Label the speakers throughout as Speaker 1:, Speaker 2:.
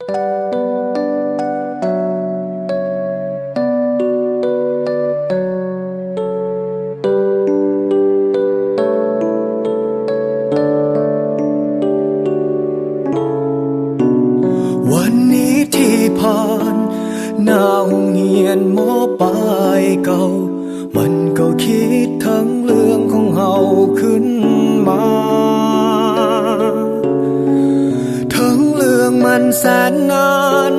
Speaker 1: วันนี้ที่ผ่านหน้าหงเงียนหมอปลายเก่า มันก็คิดทั้ง แสนนาน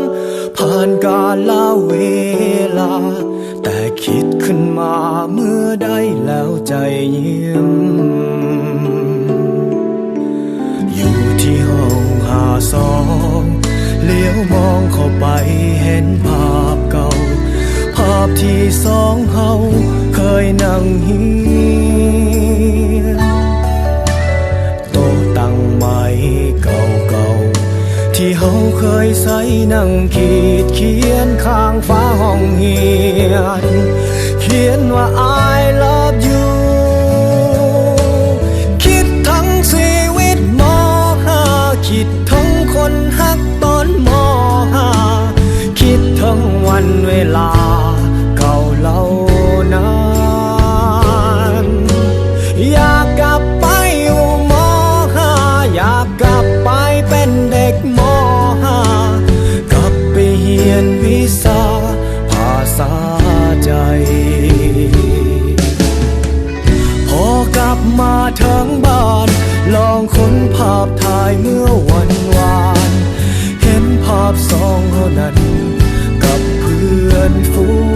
Speaker 1: ผ่านกาลเวลา แต่คิดขึ้นมาเมื่อได้แล้วใจเยี่ยมอยู่ที่ห้องหาสองเลี้ยวมองเข้าไปเห็นภาพเก่า ภาพที่สองเฮาเคยนั่งเเคยใส่นั่งขีดเขียนข้างฟ้าห้องเฮียน เขียนว่าอา เรียนวิชาภาษาใจ พอกลับมาถึงบ้าน ลองค้นภาพถ่ายเมื่อวันวาน เห็นภาพสองเท่านั้น กับเพื่อนฝูง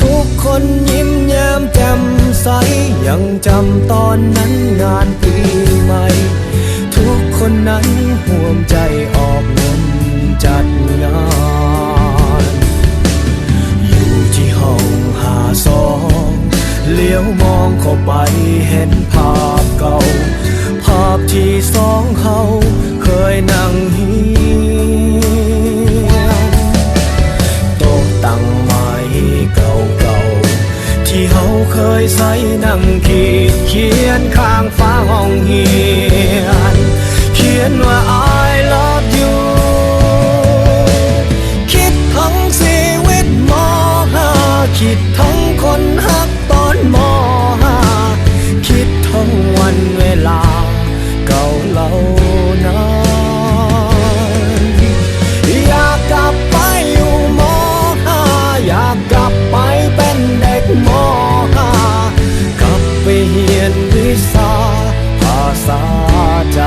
Speaker 1: ทุกคนยิ้มแย้มแจ่มใสยังจำตอนนั้นงาน สองเลี้ยวมองเข้าไปเห็นภาพเก่า ภาพที่สองเขาเคยนั่งเฮียนโต๊ะตั้งไม้เก่าๆ ที่เขาเคยใส่นั่งขีดเขียนข้างฟ้าห้องเฮียนเขียนว่า I love you คิดทั้งชีวิตมองหาคิดทั้ง วันเวลาเก่าเหล่านั้นอยากกลับไปอยู่มอห้าอยากกลับไปเป็นเด็กมอห้ากลับไปเรียนวิชาภาษาใจ